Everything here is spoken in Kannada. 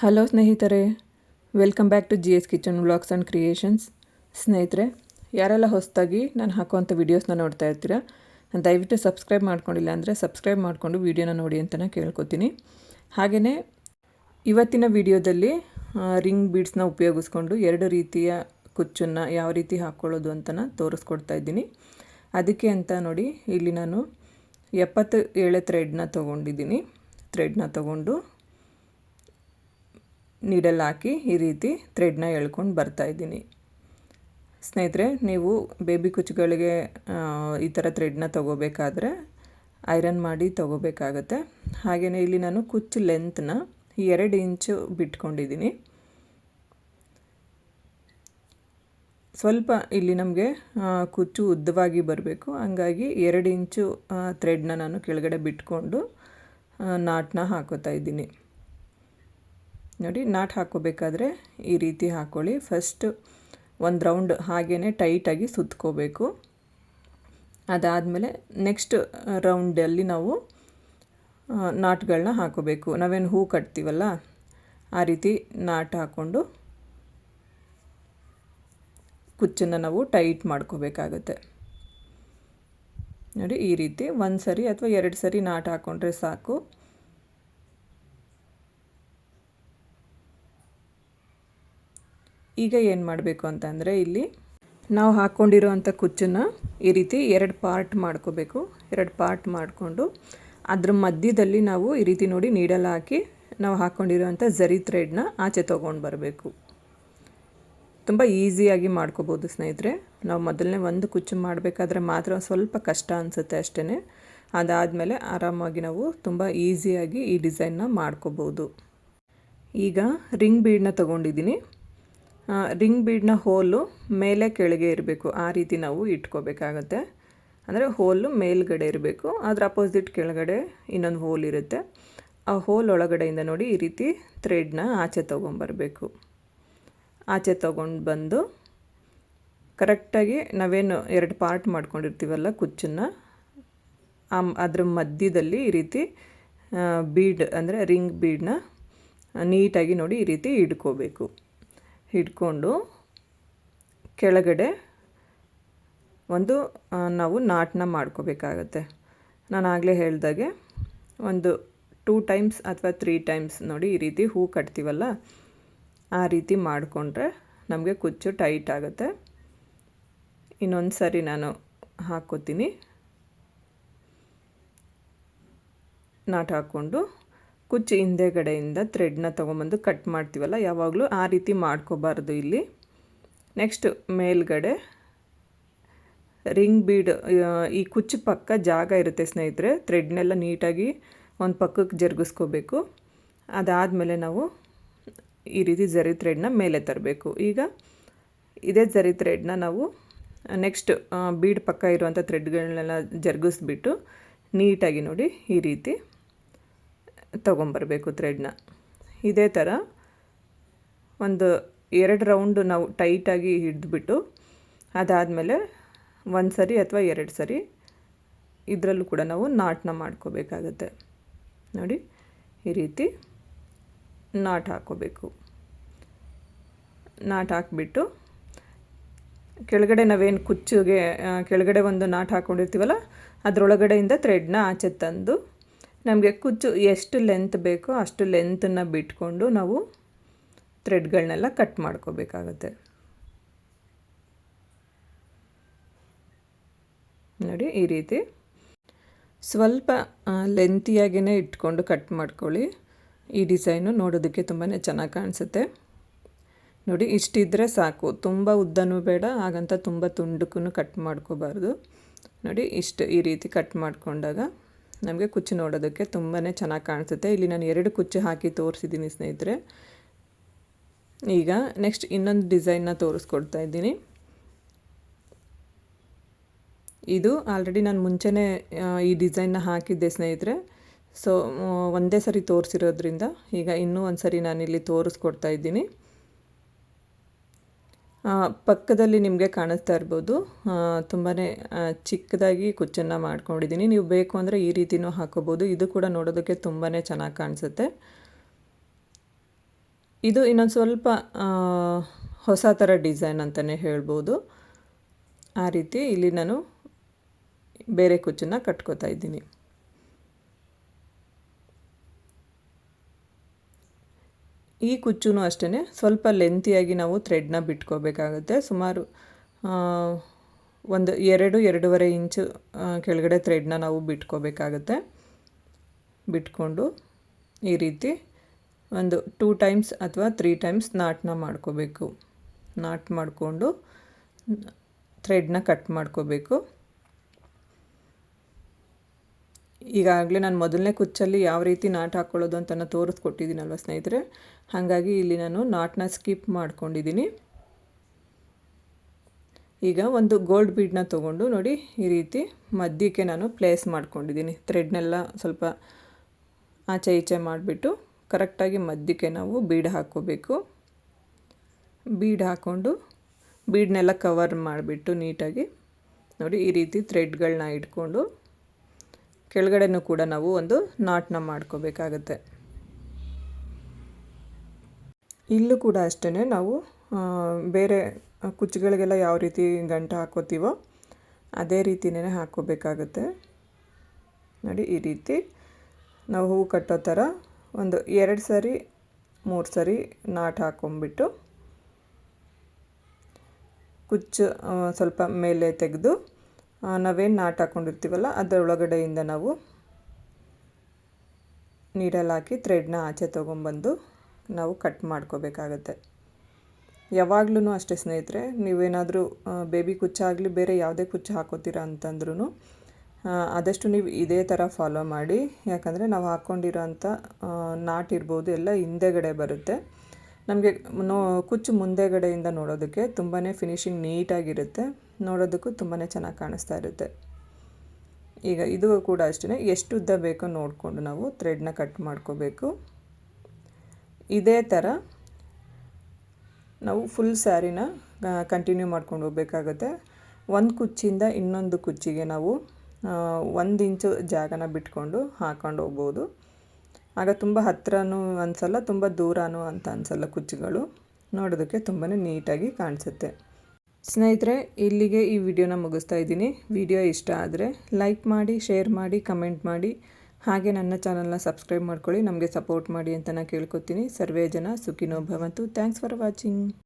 ಹಲೋ ಸ್ನೇಹಿತರೆ, welcome back to G S kitchen vlogs and creations. ಸ್ನೇಹಿತರೆ, ಯಾರೆಲ್ಲ ಹೊಸದಾಗಿ ನಾನು ಹಾಕುವಂಥ ವೀಡಿಯೋಸ್ನ ನೋಡ್ತಾ ಇರ್ತೀರಾ ದಯವಿಟ್ಟು ಸಬ್ಸ್ಕ್ರೈಬ್ ಮಾಡ್ಕೊಂಡಿಲ್ಲ ಅಂದರೆ ಸಬ್ಸ್ಕ್ರೈಬ್ ಮಾಡಿಕೊಂಡು ವೀಡಿಯೋನ ನೋಡಿ ಅಂತ ಕೇಳ್ಕೊತೀನಿ. ಹಾಗೆಯೇ ಇವತ್ತಿನ ವಿಡಿಯೋದಲ್ಲಿ ರಿಂಗ್ ಬೀಡ್ಸ್ನ ಉಪಯೋಗಿಸ್ಕೊಂಡು ಎರಡು ರೀತಿಯ ಕುಚ್ಚನ್ನು ಯಾವ ರೀತಿ ಹಾಕ್ಕೊಳ್ಳೋದು ಅಂತನ ತೋರಿಸ್ಕೊಡ್ತಾ ಇದ್ದೀನಿ. ಅದಕ್ಕೆ ಅಂತ ನೋಡಿ, ಇಲ್ಲಿ ನಾನು ಎಪ್ಪತ್ತು ಏಳೆ ಥ್ರೆಡ್ನ ತೊಗೊಂಡಿದ್ದೀನಿ. ಥ್ರೆಡ್ನ ತೊಗೊಂಡು ನೀಡಲ್ ಹಾಕಿ ಈ ರೀತಿ ಥ್ರೆಡ್ನ ಎಳ್ಕೊಂಡು ಬರ್ತಾಯಿದ್ದೀನಿ ಸ್ನೇಹಿತರೆ, ನೀವು ಬೇಬಿ ಕುಚ್ಚುಗಳಿಗೆ ಈ ಥರ ಥ್ರೆಡ್ನ ತೊಗೋಬೇಕಾದ್ರೆ ಐರನ್ ಮಾಡಿ ತೊಗೋಬೇಕಾಗತ್ತೆ. ಹಾಗೆಯೇ ಇಲ್ಲಿ ನಾನು ಕುಚ್ಚು ಲೆಂತ್ನ ಎರಡು ಇಂಚು ಬಿಟ್ಕೊಂಡಿದ್ದೀನಿ. ಸ್ವಲ್ಪ ಇಲ್ಲಿ ನಮಗೆ ಕುಚ್ಚು ಉದ್ದವಾಗಿ ಬರಬೇಕು. ಹಂಗಾಗಿ ಎರಡು ಇಂಚು ಥ್ರೆಡ್ನ ನಾನು ಕೆಳಗಡೆ ಬಿಟ್ಕೊಂಡು ನಾಟನ್ನ ಹಾಕೋತಾ ಇದ್ದೀನಿ. ನೋಡಿ, ನಾಟ್ ಹಾಕೋಬೇಕಾದ್ರೆ ಈ ರೀತಿ ಹಾಕ್ಕೊಳ್ಳಿ ಫಸ್ಟ್ ಒಂದು ರೌಂಡ್ ಹಾಗೇ ಟೈಟಾಗಿ ಸುತ್ಕೋಬೇಕು. ಅದಾದಮೇಲೆ ನೆಕ್ಸ್ಟ್ ರೌಂಡಲ್ಲಿ ನಾವು ನಾಟ್ಗಳನ್ನ ಹಾಕೋಬೇಕು ನಾವೇನು ಹೂ ಕಟ್ತೀವಲ್ಲ, ಆ ರೀತಿ ನಾಟ್ ಹಾಕ್ಕೊಂಡು ಕುಚ್ಚನ್ನು ನಾವು ಟೈಟ್ ಮಾಡ್ಕೋಬೇಕಾಗುತ್ತೆ. ನೋಡಿ, ಈ ರೀತಿ ಒಂದು ಸರಿ ಅಥವಾ ಎರಡು ಸರಿ ನಾಟ್ ಹಾಕ್ಕೊಂಡ್ರೆ ಸಾಕು. ಈಗ ಏನು ಮಾಡಬೇಕು ಅಂತಂದರೆ ಇಲ್ಲಿ ನಾವು ಹಾಕ್ಕೊಂಡಿರೋವಂಥ ಕುಚ್ಚನ್ನು ಈ ರೀತಿ ಎರಡು ಪಾರ್ಟ್ ಮಾಡ್ಕೋಬೇಕು. ಎರಡು ಪಾರ್ಟ್ ಮಾಡಿಕೊಂಡು ಅದ್ರ ಮಧ್ಯದಲ್ಲಿ ನಾವು ಈ ರೀತಿ ನೋಡಿ ನೀಡಲ್ ಹಾಕಿ ನಾವು ಹಾಕ್ಕೊಂಡಿರೋವಂಥ ಝರಿ ಥ್ರೆಡ್ನ ಆಚೆ ತೊಗೊಂಡು ಬರಬೇಕು. ತುಂಬ ಈಸಿಯಾಗಿ ಮಾಡ್ಕೋಬೋದು ಸ್ನೇಹಿತರೆ. ನಾವು ಮೊದಲನೇ ಒಂದು ಕುಚ್ಚು ಮಾಡಬೇಕಾದ್ರೆ ಮಾತ್ರ ಸ್ವಲ್ಪ ಕಷ್ಟ ಅನಿಸುತ್ತೆ ಅಷ್ಟೇ ಅದಾದಮೇಲೆ ಆರಾಮಾಗಿ ನಾವು ತುಂಬ ಈಸಿಯಾಗಿ ಈ ಡಿಸೈನ್ನ ಮಾಡ್ಕೋಬೋದು. ಈಗ ರಿಂಗ್ ಬೀಡನ್ನ ತೊಗೊಂಡಿದ್ದೀನಿ. ರಿಂಗ್ ಬೀಡ್ನ ಹೋಲು ಮೇಲೆ ಕೆಳಗೆ ಇರಬೇಕು. ಆ ರೀತಿ ನಾವು ಇಟ್ಕೋಬೇಕಾಗತ್ತೆ. ಅಂದರೆ ಹೋಲು ಮೇಲ್ಗಡೆ ಇರಬೇಕು ಅದರ ಅಪೋಸಿಟ್ ಕೆಳಗಡೆ ಇನ್ನೊಂದು ಹೋಲ್ ಇರುತ್ತೆ. ಆ ಹೋಲ್ ಒಳಗಡೆಯಿಂದ ನೋಡಿ ಈ ರೀತಿ ಥ್ರೆಡ್ನ ಆಚೆ ತೊಗೊಂಬರಬೇಕು. ಆಚೆ ತೊಗೊಂಡು ಬಂದು ಕರೆಕ್ಟಾಗಿ ನಾವೇನು ಎರಡು ಪಾರ್ಟ್ ಮಾಡ್ಕೊಂಡಿರ್ತೀವಲ್ಲ ಕುಚ್ಚನ್ನು ಅದ್ರ ಮಧ್ಯದಲ್ಲಿ ಈ ರೀತಿ ಬೀಡ್, ಅಂದರೆ ರಿಂಗ್ ಬೀಡನ್ನ ನೀಟಾಗಿ ನೋಡಿ ಈ ರೀತಿ ಇಡ್ಕೋಬೇಕು ಹಿಡ್ಕೊಂಡು ಕೆಳಗಡೆ ಒಂದು ನಾವು ನಾಟನ ಮಾಡ್ಕೋಬೇಕಾಗತ್ತೆ. ನಾನು ಆಗಲೇ ಹೇಳಿದಾಗೆ ಒಂದು ಟೂ ಟೈಮ್ಸ್ ಅಥವಾ ತ್ರೀ ಟೈಮ್ಸ್ ನೋಡಿ ಈ ರೀತಿ ಹೂ ಕಟ್ತೀವಲ್ಲ, ಆ ರೀತಿ ಮಾಡಿಕೊಂಡ್ರೆ ನಮಗೆ ಕುಚ್ಚು ಟೈಟ್ ಆಗುತ್ತೆ. ಇನ್ನೊಂದು ಸರಿ ನಾನು ಹಾಕ್ಕೋತೀನಿ. ನಾಟ್ ಹಾಕ್ಕೊಂಡು ಕುಚ್ಚು ಹಿಂದೆಗಡೆಯಿಂದ ಥ್ರೆಡ್ನ ತೊಗೊಂಬಂದು ಕಟ್ ಮಾಡ್ತೀವಲ್ಲ, ಯಾವಾಗಲೂ ಆ ರೀತಿ ಮಾಡ್ಕೋಬಾರ್ದು ಇಲ್ಲಿ. ನೆಕ್ಸ್ಟ್ ಮೇಲ್ಗಡೆ ರಿಂಗ್ ಬೀಡ್ ಈ ಕುಚ್ಚು ಪಕ್ಕ ಜಾಗ ಇರುತ್ತೆ ಸ್ನೇಹಿತರೆ ಥ್ರೆಡ್ನೆಲ್ಲ ನೀಟಾಗಿ ಒಂದು ಪಕ್ಕಕ್ಕೆ ಜರುಗಿಸ್ಕೋಬೇಕು. ಅದಾದಮೇಲೆ ನಾವು ಈ ರೀತಿ ಜರಿ ಥ್ರೆಡ್ನ ಮೇಲೆ ತರಬೇಕು. ಈಗ ಇದೇ ಜರಿ ಥ್ರೆಡ್ನ ನಾವು ನೆಕ್ಸ್ಟ್ ಬೀಡ್ ಪಕ್ಕ ಇರುವಂಥ ಥ್ರೆಡ್ಗಳನ್ನೆಲ್ಲ ಜರುಗಿಸ್ಬಿಟ್ಟು ನೀಟಾಗಿ ನೋಡಿ ಈ ರೀತಿ ತೊಗೊಂಬರಬೇಕು ಥ್ರೆಡ್ನ ಇದೇ ಥರ ಒಂದು ಎರಡು ರೌಂಡು ನಾವು ಟೈಟಾಗಿ ಹಿಡಿದ್ಬಿಟ್ಟು ಅದಾದಮೇಲೆ ಒಂದು ಸರಿ ಅಥವಾ ಎರಡು ಸರಿ ಇದರಲ್ಲೂ ಕೂಡ ನಾವು ನಾಟನ್ನ ಮಾಡ್ಕೋಬೇಕಾಗತ್ತೆ. ನೋಡಿ, ಈ ರೀತಿ ನಾಟ್ ಹಾಕ್ಕೋಬೇಕು ನಾಟ್ ಹಾಕ್ಬಿಟ್ಟು ಕೆಳಗಡೆ ನಾವೇನು ಕುಚ್ಚಿಗೆ ಕೆಳಗಡೆ ಒಂದು ನಾಟ್ ಹಾಕ್ಕೊಂಡಿರ್ತೀವಲ್ಲ ಅದರೊಳಗಡೆಯಿಂದ ಥ್ರೆಡ್ನ ಆಚೆ ತಂದು ನಮಗೆ ಕುಚ್ಚು ಎಷ್ಟು ಲೆಂತ್ ಬೇಕೋ ಅಷ್ಟು ಲೆಂತನ್ನು ಬಿಟ್ಕೊಂಡು ನಾವು ಥ್ರೆಡ್ಗಳನ್ನೆಲ್ಲ ಕಟ್ ಮಾಡ್ಕೋಬೇಕಾಗುತ್ತೆ. ನೋಡಿ, ಈ ರೀತಿ. ಸ್ವಲ್ಪ ಲೆಂತಿಯಾಗೇ ಇಟ್ಕೊಂಡು ಕಟ್ ಮಾಡ್ಕೊಳ್ಳಿ. ಈ ಡಿಸೈನು ನೋಡೋದಕ್ಕೆ ತುಂಬಾ ಚೆನ್ನಾಗಿ ಕಾಣಿಸುತ್ತೆ. ನೋಡಿ, ಇಷ್ಟಿದ್ರೆ ಸಾಕು. ತುಂಬ ಉದ್ದನೂ ಬೇಡ, ಹಾಗಂತ ತುಂಬ ತುಂಡಕ್ಕೂ ಕಟ್ ಮಾಡ್ಕೋಬಾರ್ದು. ನೋಡಿ, ಇಷ್ಟು ಈ ರೀತಿ ಕಟ್ ಮಾಡಿಕೊಂಡಾಗ ನಮಗೆ ಕುಚ್ಚು ನೋಡೋದಕ್ಕೆ ತುಂಬಾ ಚೆನ್ನಾಗಿ ಕಾಣಿಸುತ್ತೆ. ಇಲ್ಲಿ ನಾನು ಎರಡು ಕುಚ್ಚು ಹಾಕಿ ತೋರಿಸಿದ್ದೀನಿ ಸ್ನೇಹಿತರೆ. ಈಗ ನೆಕ್ಸ್ಟ್ ಇನ್ನೊಂದು ಡಿಸೈನ್ನ ತೋರಿಸ್ಕೊಡ್ತಾ ಇದ್ದೀನಿ. ಇದು ಆಲ್ರೆಡಿ ನಾನು ಮುಂಚೆನೇ ಈ ಡಿಸೈನ್ನ ಹಾಕಿದ್ದೆ ಸ್ನೇಹಿತರೆ. ಸೊ ಒಂದೇ ಸರಿ ತೋರಿಸಿರೋದ್ರಿಂದ ಈಗ ಇನ್ನೂ ಒಂದು ಸರಿ ನಾನಿಲ್ಲಿ ತೋರಿಸ್ಕೊಡ್ತಾ ಇದ್ದೀನಿ. ಪಕ್ಕದಲ್ಲಿ ನಿಮಗೆ ಕಾಣಿಸ್ತಾ ಇರ್ಬೋದು. ತುಂಬಾ ಚಿಕ್ಕದಾಗಿ ಕುಚ್ಚನ್ನು ಮಾಡ್ಕೊಂಡಿದ್ದೀನಿ. ನೀವು ಬೇಕು ಅಂದರೆ ಈ ರೀತಿಯೂ ಹಾಕೋಬೋದು. ಇದು ಕೂಡ ನೋಡೋದಕ್ಕೆ ತುಂಬಾ ಚೆನ್ನಾಗಿ ಕಾಣಿಸುತ್ತೆ. ಇದು ಇನ್ನೊಂದು ಸ್ವಲ್ಪ ಹೊಸ ಥರ ಡಿಸೈನ್ ಅಂತಲೇ ಹೇಳ್ಬೋದು. ಆ ರೀತಿ ಇಲ್ಲಿ ನಾನು ಬೇರೆ ಕುಚ್ಚನ್ನು ಕಟ್ಕೋತಾ ಇದ್ದೀನಿ. ಈ ಕುಚ್ಚೂ ಅಷ್ಟೇ ಸ್ವಲ್ಪ ಲೆಂತಿಯಾಗಿ ನಾವು ಥ್ರೆಡ್ನ ಬಿಟ್ಕೋಬೇಕಾಗುತ್ತೆ. ಸುಮಾರು ಒಂದು ಎರಡು, ಎರಡೂವರೆ ಇಂಚು ಕೆಳಗಡೆ ಥ್ರೆಡ್ನ ನಾವು ಬಿಟ್ಕೋಬೇಕಾಗುತ್ತೆ. ಬಿಟ್ಕೊಂಡು ಈ ರೀತಿ ಒಂದು ಟೂ ಟೈಮ್ಸ್ ಅಥವಾ ತ್ರೀ ಟೈಮ್ಸ್ ನಾಟನ್ನ ಮಾಡ್ಕೋಬೇಕು. ನಾಟ್ ಮಾಡಿಕೊಂಡು ಥ್ರೆಡ್ನ ಕಟ್ ಮಾಡ್ಕೋಬೇಕು. ಈಗಾಗಲೇ ನಾನು ಮೊದಲನೇ ಕುಚ್ಚಲ್ಲಿ ಯಾವ ರೀತಿ ನಾಟ್ ಹಾಕ್ಕೊಳ್ಳೋದು ಅಂತ ನಾನು ತೋರಿಸ್ಕೊಟ್ಟಿದ್ದೀನಲ್ವ ಸ್ನೇಹಿತರೆ? ಹಾಗಾಗಿ ಇಲ್ಲಿ ನಾನು ನಾಟ್ನ ಸ್ಕಿಪ್ ಮಾಡ್ಕೊಂಡಿದ್ದೀನಿ. ಈಗ ಒಂದು ಗೋಲ್ಡ್ ಬೀಡನ್ನ ತೊಗೊಂಡು ನೋಡಿ ಈ ರೀತಿ ಮಧ್ಯಕ್ಕೆ ನಾನು ಪ್ಲೇಸ್ ಮಾಡ್ಕೊಂಡಿದ್ದೀನಿ. ಥ್ರೆಡ್ನೆಲ್ಲ ಸ್ವಲ್ಪ ಆಚೆ ಈಚೆ ಮಾಡಿಬಿಟ್ಟು ಕರೆಕ್ಟಾಗಿ ಮಧ್ಯಕ್ಕೆ ನಾವು ಬೀಡ್ ಹಾಕ್ಕೋಬೇಕು. ಬೀಡ್ ಹಾಕ್ಕೊಂಡು ಬೀಡ್ನೆಲ್ಲ ಕವರ್ ಮಾಡಿಬಿಟ್ಟು ನೀಟಾಗಿ ನೋಡಿ ಈ ರೀತಿ ಥ್ರೆಡ್ಗಳನ್ನ ಇಟ್ಕೊಂಡು ಕೆಳಗಡೆನೂ ಕೂಡ ನಾವು ಒಂದು ನಾಟ್ನ ಮಾಡ್ಕೋಬೇಕಾಗತ್ತೆ. ಇಲ್ಲೂ ಕೂಡ ಅಷ್ಟೇ ನಾವು ಬೇರೆ ಕುಚ್ಚುಗಳಿಗೆಲ್ಲ ಯಾವ ರೀತಿ ಗಂಟು ಹಾಕೋತೀವೋ ಅದೇ ರೀತಿನೇ ಹಾಕ್ಕೋಬೇಕಾಗುತ್ತೆ ನೋಡಿ, ಈ ರೀತಿ ನಾವು ಹೂವು ಕಟ್ಟೋ ಥರ ಒಂದು ಎರಡು ಸರಿ, ಮೂರು ಸರಿ ನಾಟ್ ಹಾಕೊಂಬಿಟ್ಟು ಕುಚ್ಚು ಸ್ವಲ್ಪ ಮೇಲೆ ತೆಗೆದು ನಾವೇನು ನಾಟ್ ಹಾಕ್ಕೊಂಡಿರ್ತೀವಲ್ಲ ಅದರೊಳಗಡೆಯಿಂದ ನಾವು ನೀಡಲ್ಲಿ ಹಾಕಿ ಥ್ರೆಡ್ನ ಆಚೆ ತೊಗೊಂಬಂದು ನಾವು ಕಟ್ ಮಾಡ್ಕೋಬೇಕಾಗತ್ತೆ. ಯಾವಾಗ್ಲೂ ಅಷ್ಟೇ ಸ್ನೇಹಿತರೆ, ನೀವೇನಾದರೂ ಬೇಬಿ ಕುಚ್ಚಾಗಲಿ ಬೇರೆ ಯಾವುದೇ ಕುಚ್ಚು ಹಾಕೋತೀರಾ ಅಂತಂದ್ರೂ ಆದಷ್ಟು ನೀವು ಇದೇ ಥರ ಫಾಲೋ ಮಾಡಿ. ಯಾಕಂದರೆ ನಾವು ಹಾಕ್ಕೊಂಡಿರೋ ಅಂಥ ನಾಟ್ ಇರ್ಬೋದು ಎಲ್ಲ ಹಿಂದೆಗಡೆ ಬರುತ್ತೆ. ನಮಗೆ ನೋ, ಕುಚ್ಚು ಮುಂದೆಗಡೆಯಿಂದ ನೋಡೋದಕ್ಕೆ ತುಂಬಾ ಫಿನಿಶಿಂಗ್ ನೀಟಾಗಿರುತ್ತೆ ನೋಡೋದಕ್ಕೂ ತುಂಬಾ ಚೆನ್ನಾಗಿ ಕಾಣಿಸ್ತಾ ಇರುತ್ತೆ. ಈಗ ಇದು ಕೂಡ ಅಷ್ಟೇ ಎಷ್ಟು ಉದ್ದ ಬೇಕೋ ನೋಡಿಕೊಂಡು ನಾವು ಥ್ರೆಡ್ನ ಕಟ್ ಮಾಡ್ಕೋಬೇಕು. ಇದೇ ಥರ ನಾವು ಫುಲ್ ಸ್ಯಾರಿನ ಕಂಟಿನ್ಯೂ ಮಾಡ್ಕೊಂಡು ಹೋಗ್ಬೇಕಾಗುತ್ತೆ. ಒಂದು ಕುಚ್ಚಿಂದ ಇನ್ನೊಂದು ಕುಚ್ಚಿಗೆ ನಾವು ಒಂದು ಇಂಚು ಜಾಗನ ಬಿಟ್ಕೊಂಡು ಹಾಕೊಂಡು ಹೋಗ್ಬೋದು. ಆಗ ತುಂಬ ಹತ್ತಿರನೂ ಅನಿಸಲ್ಲ, ತುಂಬ ದೂರನೂ ಅಂತ ಅನಿಸಲ್ಲ ಕುಚ್ಚುಗಳು. ನೋಡೋದಕ್ಕೆ ತುಂಬಾ ನೀಟಾಗಿ ಕಾಣಿಸುತ್ತೆ. ಸ್ನೇಹಿತರೆ, ಇಲ್ಲಿಗೆ ಈ ವಿಡಿಯೋನ ಮುಗಿಸ್ತಾ ಇದ್ದೀನಿ. ವಿಡಿಯೋ ಇಷ್ಟ ಆದರೆ ಲೈಕ್ ಮಾಡಿ, ಶೇರ್ ಮಾಡಿ, ಕಮೆಂಟ್ ಮಾಡಿ. ಹಾಗೆ ನನ್ನ ಚಾನಲ್ನ ಸಬ್ಸ್ಕ್ರೈಬ್ ಮಾಡ್ಕೊಳ್ಳಿ, ನಮಗೆ ಸಪೋರ್ಟ್ ಮಾಡಿ ಅಂತ ನಾನು ಕೇಳ್ಕೊತೀನಿ. ಸರ್ವೇ ಜನ ಸುಖಿನೋ ಭವಂತು. Thanks for watching.